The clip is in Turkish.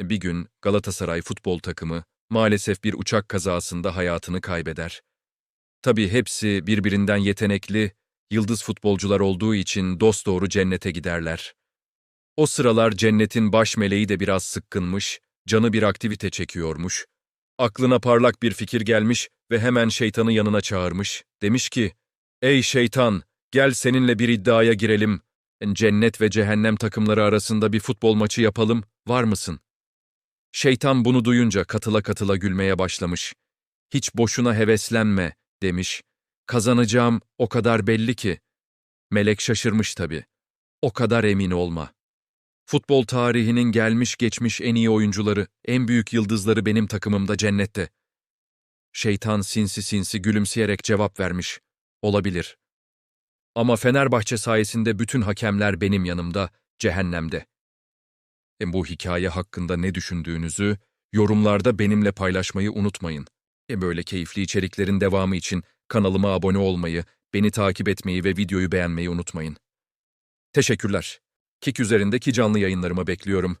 Bir gün Galatasaray futbol takımı maalesef bir uçak kazasında hayatını kaybeder. Tabii hepsi birbirinden yetenekli, yıldız futbolcular olduğu için dosdoğru cennete giderler. O sıralar cennetin baş meleği de biraz sıkkınmış, canı bir aktivite çekiyormuş. Aklına parlak bir fikir gelmiş ve hemen şeytanı yanına çağırmış. Demiş ki, ''Ey şeytan, gel seninle bir iddiaya girelim. Cennet ve cehennem takımları arasında bir futbol maçı yapalım, var mısın?'' Şeytan bunu duyunca katıla katıla gülmeye başlamış. ''Hiç boşuna heveslenme.'' demiş. ''Kazanacağım o kadar belli ki.'' Melek şaşırmış tabii. ''O kadar emin olma.'' Futbol tarihinin gelmiş geçmiş en iyi oyuncuları, en büyük yıldızları benim takımımda cennette. Şeytan sinsi sinsi gülümseyerek cevap vermiş. Olabilir. Ama Fenerbahçe sayesinde bütün hakemler benim yanımda, cehennemde. Bu hikaye hakkında ne düşündüğünüzü yorumlarda benimle paylaşmayı unutmayın. E, böyle keyifli içeriklerin devamı için kanalıma abone olmayı, beni takip etmeyi ve videoyu beğenmeyi unutmayın. Teşekkürler. Kik üzerindeki canlı yayınlarımı bekliyorum.